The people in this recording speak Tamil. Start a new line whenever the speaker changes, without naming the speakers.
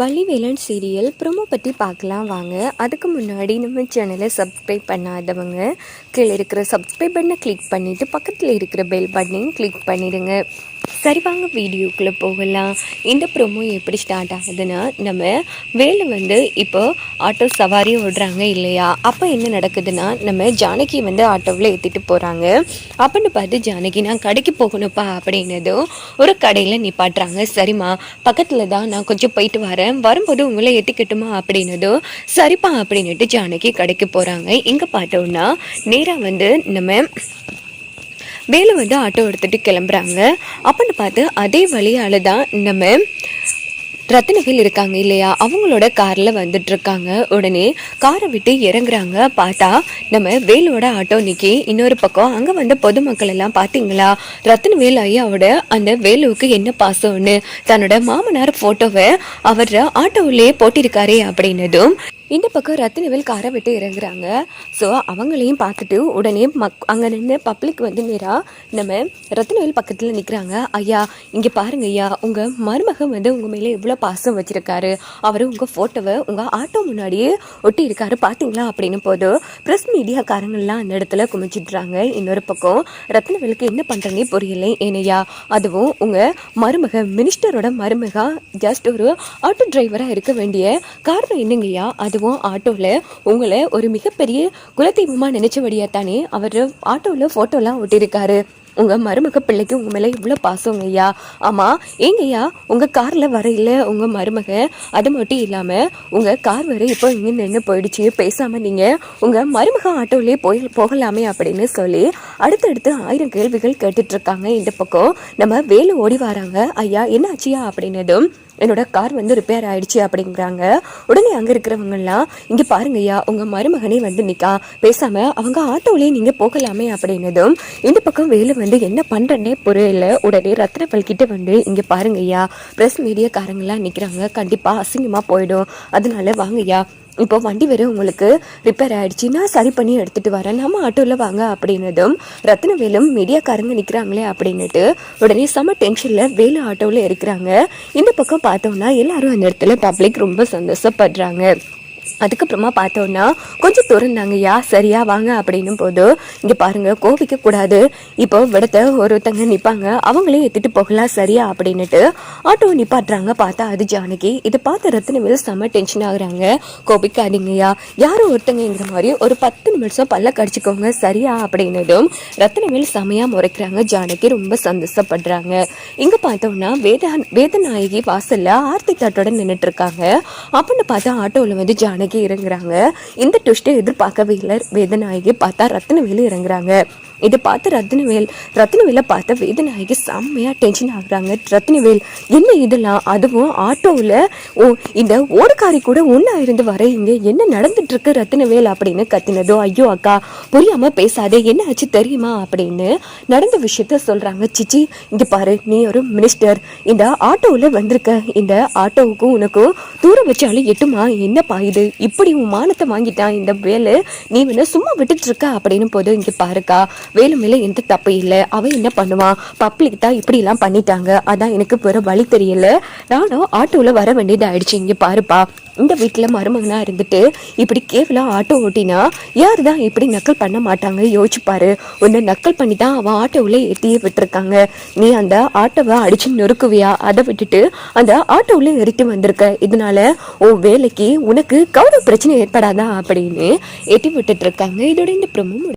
வள்ளிவேலன் சீரியல் ப்ரோமோ பற்றி பார்க்கலாம் வாங்க. அதுக்கு முன்னாடி நம்ம சேனலை சப்ஸ்கிரைப் பண்ணாதவங்க கீழே இருக்கிற சப்ஸ்கிரைப் பண்ணை கிளிக் பண்ணிவிட்டு பக்கத்தில் இருக்கிற பெல் பட்டனையும் கிளிக் பண்ணிடுங்க. சரி வாங்க வீடியோக்குள்ளே போகலாம். இந்த ப்ரோமோ எப்படி ஸ்டார்ட் ஆகுதுன்னா நம்ம வேலை வந்து இப்போ ஆட்டோ சவாரி ஓடுறாங்க இல்லையா? அப்போ என்ன நடக்குதுன்னா நம்ம ஜானகி வந்து ஆட்டோவில் ஏற்றிட்டு போகிறாங்க அப்படின்னு பார்த்து ஜானகி நான் கடைக்கு போகணும்ப்பா அப்படின்னதும் ஒரு கடையில் நிப்பாட்டுறாங்க. சரிம்மா பக்கத்தில் தான் நான் கொஞ்சம் போயிட்டு வரேன். வரும்போது உங்களை ஏற்றிக்கட்டுமா அப்படின்னதும் சரிப்பா அப்படின்னுட்டு ஜானகி கடைக்கு போகிறாங்க இங்கே பார்த்தோன்னா நேராக வந்து நம்ம வேலு வந்து ஆட்டோ எடுத்துகிட்டு கிளம்புறாங்க. அப்படின்னு பார்த்து அதே வழியால் தான் நம்ம ரத்தினவேல் இருக்காங்க இல்லையா? அவங்களோட காரில் வந்துட்டு இருக்காங்க. உடனே காரை விட்டு இறங்குறாங்க. பார்த்தா நம்ம வேலோட ஆட்டோ நிற்கி இன்னொரு பக்கம் அங்கே வந்த பொதுமக்கள் எல்லாம் பார்த்தீங்களா? ரத்தினவேல் ஐயாவோட அந்த வேலுவுக்கு என்ன பாசம்னு? தன்னோட மாமனார் ஃபோட்டோவை அவர் ஆட்டோவிலே போட்டிருக்காரே அப்படின்னதும் இந்த பக்கம் ரத்தினவேல் காரை விட்டு இறங்குறாங்க. ஸோ அவங்களையும் பார்த்துட்டு உடனே மக் அங்கே நின்று பப்ளிக் வந்து நேராக நம்ம ரத்தினவேல் பக்கத்தில் நிற்கிறாங்க ஐயா இங்கே பாருங்க ஐயா உங்கள் மருமகன் வந்து உங்கள் மேலே எவ்வளோ பாசம் வச்சுருக்காரு. அவர் உங்கள் ஃபோட்டோவை உங்கள் ஆட்டோ முன்னாடியே ஒட்டி இருக்காரு பார்த்தீங்களா? அப்படின்னு போது ப்ரெஸ் மீடியாக்காரங்கள்லாம் அந்த இடத்துல குமிச்சிடுறாங்க. இன்னொரு பக்கம் ரத்தினவேலுக்கு என்ன பண்ணுறனே புரியலை. ஏனையா அதுவும் உங்கள் மருமக மினிஸ்டரோட மருமகா ஜஸ்ட் ஒரு ஆட்டோ டிரைவராக இருக்க வேண்டிய காரணம் என்னங்கய்யா? அது அதுவும் ஆட்டோவில் உங்களை ஒரு மிகப்பெரிய குலதெய்வமாக நினைச்சபடியா தானே அவர் ஆட்டோவில் ஃபோட்டோலாம் ஒட்டியிருக்காரு. உங்கள் மருமக பிள்ளைக்கு உங்கள் மேலே இவ்வளோ பாசம் ஐயா. ஆமாம் ஏங்கய்யா உங்கள் காரில் வரையில் உங்கள் மருமக. அது மட்டும் இல்லாமல் உங்கள் கார் வரை இப்போ இங்கே நின்று போயிடுச்சு பேசாமல் நீங்கள் உங்கள் மருமக ஆட்டோவிலே போய் போகலாமே அப்படின்னு சொல்லி அடுத்தடுத்து ஆயிரம் கேள்விகள் கேட்டுட்ருக்காங்க இந்த பக்கம். நம்ம வேலு ஓடி வராங்க. ஐயா என்ன ஆச்சியா அப்படின்னதும் என்னோட கார் வந்து ரிப்பேர் ஆயிடுச்சு அப்படிங்கிறாங்க. உடனே அங்கே இருக்கிறவங்கலாம் இங்கே பாருங்க ஐயா உங்கள் மருமகனே வந்து நிற்கா பேசாமல் அவங்க ஆட்டோவிலே நீங்கள் போகலாமே அப்படின்னதும் இந்த பக்கம் வேலு வந்து என்ன பண்ணுறேன்னே புரியல. உடனே ரத்னப்பல் கிட்ட வந்து இங்கே பாருங்க ஐயா ப்ரெஸ் மீடியாக்காரங்களாம் நிற்கிறாங்க கண்டிப்பாக அசிங்கமாக போயிடும். அதனால வாங்க ஐயா இப்போ வண்டி வேறு உங்களுக்கு ரிப்பேர் ஆகிடுச்சு நான் சரி பண்ணி எடுத்துகிட்டு வரேன். நம்ம ஆட்டோவில் வாங்க அப்படின்னதும் ரத்னவேலும் மீடியாக்காரங்க நிற்கிறாங்களே அப்படின்னுட்டு உடனே செம்ம டென்ஷனில் வேலு ஆட்டோவில் இருக்கிறாங்க. இந்த பக்கம் பார்த்தோம்னா எல்லாரும் அந்த இடத்துல பப்ளிக் ரொம்ப சந்தோஷப்படுறாங்க. அதுக்கப்புறமா பார்த்தோன்னா கொஞ்சம் திறந்தாங்கய்யா சரியா வாங்க அப்படின்னும் போது இங்கே பாருங்க கோபிக்க கூடாது இப்போ விடத்த ஒருத்தங்க நிற்பாங்க அவங்களே எத்திட்டு போகலாம் சரியா அப்படின்னுட்டு ஆட்டோ நிப்பாட்டுறாங்க. பார்த்தா அது ஜானகி. இதை பார்த்த ரத்னவேல் செம்ம டென்ஷன் ஆகுறாங்க. கோபிக்காதீங்கய்யா. யாரும் ஒருத்தங்கிற மாதிரி ஒரு பத்து நிமிஷம் பல்ல கடிச்சுக்கோங்க சரியா அப்படின்னதும் ரத்னவேல் செமையா முறைக்கிறாங்க. ஜானகி ரொம்ப சந்தோஷப்படுறாங்க. இங்க பார்த்தோம்னா வேத வேதநாயகி வாசல்ல ஆர்த்தி தட்டோட நின்றுட்டு இருக்காங்க. அப்படின்னு பார்த்தா ஆட்டோவில் வந்து ஜானகி இறங்குறாங்க. இந்த ட்விஸ்ட்டை எதிர்பார்க்கவே இல்லை. வேதநாயகி பார்த்தா ரத்னவேலு இறங்குறாங்க. இதை பார்த்து ரத்னவேல் ரத்னவேலை பார்த்த வேதநாயகி செம்மையா டென்ஷன் ஆகுறாங்க. ரத்னவேல் என்ன இதெல்லாம்? அதுவும் ஆட்டோவில் ஓ இந்த ஓடுகாரி கூட ஒன்றா இருந்து வர இங்க என்ன நடந்துட்டு இருக்கு ரத்னவேல் அப்படின்னு கத்தினதோ ஐயோ அக்கா புரியாம பேசாதே. என்ன ஆச்சு தெரியுமா? அப்படின்னு நடந்த விஷயத்த சொல்றாங்க. சிச்சி இங்க பாரு நீ ஒரு மினிஸ்டர் இந்த ஆட்டோவில் வந்திருக்க. இந்த ஆட்டோவுக்கும் உனக்கும் தூரம் வச்சாலும் எட்டுமா? என்னப்பா இது? இப்படி உன் மானத்தை வாங்கிட்டான் இந்த வேலை? நீ வந்து சும்மா விட்டுட்டு இருக்க? அப்படின்னு போது இங்க பாருக்கா வேலு எந்த தப்பு இல்லை. அவன் என்ன பண்ணுவான்? பப்ளிக் தான் இப்படி எல்லாம் பண்ணிட்டாங்க. அதான் எனக்கு வேற வழி தெரியல. நானும் ஆட்டோவில் வர வேண்டியது ஆயிடுச்சு. இங்கே பாருப்பா. இந்த வீட்டில் மருமகனாக இருந்துட்டு இப்படி கேவலம் ஆட்டோ ஓட்டினா யார் தான் இப்படி நக்கல் பண்ண மாட்டாங்க? யோசிச்சு பாரு. உன்னை நக்கல் பண்ணி தான் அவன் ஆட்டோவில் ஏற்றியே விட்டுருக்காங்க. நீ அந்த ஆட்டோவை அடிச்சு நொறுக்குவியா? அதை விட்டுட்டு அந்த ஆட்டோவில் ஏறிட்டு வந்திருக்க. இதனால உன் வேலைக்கு உனக்கு கௌரவ பிரச்சனை ஏற்படாதா அப்படின்னு ஏற்றி விட்டுட்டு இருக்காங்க. இதோட இந்த பிரமும்